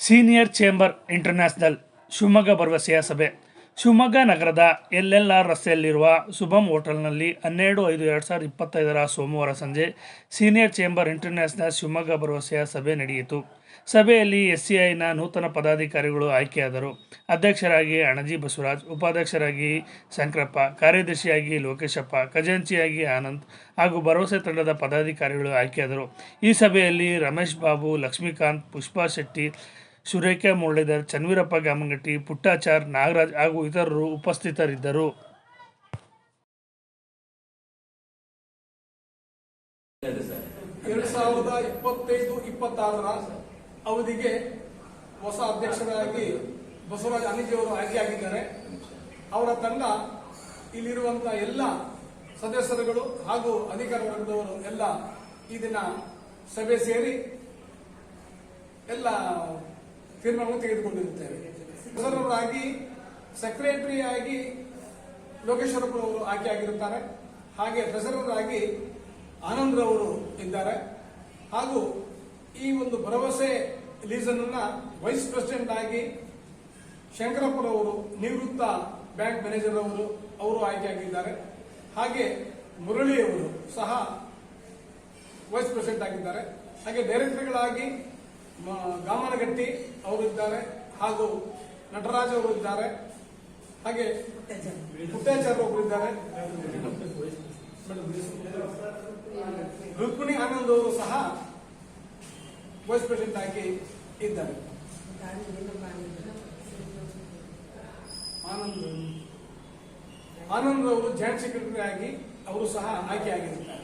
Senior chamber international Shivamogga ಭರವಸೆಯ ಸಭೆ. ಶಿವಮೊಗ್ಗ ನಗರದ ಎಲ್ ಎಲ್ ಆರ್ ರಸ್ತೆಯಲ್ಲಿರುವ ಶುಭಂ ಹೋಟೆಲ್ನಲ್ಲಿ ಹನ್ನೆರಡು ಐದು ಎರಡು ಸಾವಿರದ ಇಪ್ಪತ್ತೈದರ ಸೋಮವಾರ ಸಂಜೆ ಸೀನಿಯರ್ ಚೇಂಬರ್ ಇಂಟರ್ನ್ಯಾಷನಲ್ ಶಿವಮೊಗ್ಗ ಭರವಸೆಯ ಸಭೆ ನಡೆಯಿತು. ಸಭೆಯಲ್ಲಿ ಎಸ್ ಸಿ ಐನ ನೂತನ ಪದಾಧಿಕಾರಿಗಳು ಆಯ್ಕೆಯಾದರು. ಅಧ್ಯಕ್ಷರಾಗಿ ಅಣಜಿ ಬಸವರಾಜ್, ಉಪಾಧ್ಯಕ್ಷರಾಗಿ ಶಂಕರಪ್ಪ, ಕಾರ್ಯದರ್ಶಿಯಾಗಿ ಲೋಕೇಶಪ್ಪ, ಖಜಾಂಚಿಯಾಗಿ ಆನಂದ್ ಹಾಗೂ ಭರವಸೆ ತಂಡದ ಪದಾಧಿಕಾರಿಗಳು ಆಯ್ಕೆಯಾದರು. ಈ ಸಭೆಯಲ್ಲಿ ರಮೇಶ್ ಬಾಬು, ಲಕ್ಷ್ಮೀಕಾಂತ್, ಪುಷ್ಪಾ ಶೆಟ್ಟಿ ಸುರೇಖಾ ಮುರಳೀಧರ್, ಚನ್ವೀರಪ್ಪ ಗಾಮಂಗಟ್ಟಿ, ಪುಟ್ಟಾಚಾರ್ ನಾಗರಾಜ್ ಹಾಗೂ ಇತರರು ಉಪಸ್ಥಿತರಿದ್ದರು. ಸಾವಿರದ ಇಪ್ಪತ್ತೈದು, ಇಪ್ಪತ್ತಾರರ ಅವಧಿಗೆ ಹೊಸ ಅಧ್ಯಕ್ಷರಾಗಿ ಬಸವರಾಜ ಅನಿಜಿಯವರು ಆಯ್ಕೆಯಾಗಿದ್ದಾರೆ ಅವರ ತಂಡ ಇಲ್ಲಿರುವಂತಹ ಎಲ್ಲ ಸದಸ್ಯರುಗಳು ಹಾಗೂ ಅಧಿಕಾರ ವರ್ಗದವರು ಎಲ್ಲ ಈ ದಿನ ಸಭೆ ಸೇರಿ ಎಲ್ಲ ತೀರ್ಮಾನವನ್ನು ತೆಗೆದುಕೊಂಡಿರುತ್ತೇವೆ ಟ್ರೆಸರರಾಗಿ ಸೆಕ್ರೆಟರಿ ಆಗಿ ಲೋಕೇಶ್ವರಪ್ಪ ಅವರು ಆಯ್ಕೆಯಾಗಿರುತ್ತಾರೆ ಹಾಗೆ ಟ್ರೆಸರರ್ ಆಗಿ ಆನಂದ್ ರವರು ಇದ್ದಾರೆ. ಹಾಗೂ ಈ ಒಂದು ಭರವಸೆ ಲೀಸನ್ ಅನ್ನ ವೈಸ್ ಪ್ರೆಸಿಡೆಂಟ್ ಆಗಿ ಶಂಕರಪ್ಪರವರು ನಿವೃತ್ತ ಬ್ಯಾಂಕ್ ಮ್ಯಾನೇಜರ್ ಅವರು ಅವರು ಆಯ್ಕೆಯಾಗಿದ್ದಾರೆ ಹಾಗೆ ಮುರಳಿ ಅವರು ಸಹ ವೈಸ್ ಪ್ರೆಸಿಡೆಂಟ್ ಆಗಿದ್ದಾರೆ. ಹಾಗೆ ಡೈರೆಕ್ಟರ್ಗಳಾಗಿ ಗಾಮನಗಟ್ಟಿ ಅವರಿದ್ದಾರೆ ಹಾಗೂ ನಟರಾಜ್ ಅವರು ಇದ್ದಾರೆ ಹಾಗೆ ಪುಟ್ಟಾಚಾರ್ಯ ಅವರು ಇದ್ದಾರೆ ರುಕ್ಮಿಣಿ ಆನಂದ್ ಅವರು ಸಹ ವೈಸ್ ಪ್ರೆಸಿಡೆಂಟ್ ಆಗಿ ಇದ್ದಾರೆ. ಆನಂದ್ ಆನಂದ್ ಅವರು ಜಾಯಿಂಟ್ ಸೆಕ್ರೆಟರಿ ಆಗಿ ಅವರು ಸಹ ಆಯ್ಕೆಯಾಗಿದ್ದಾರೆ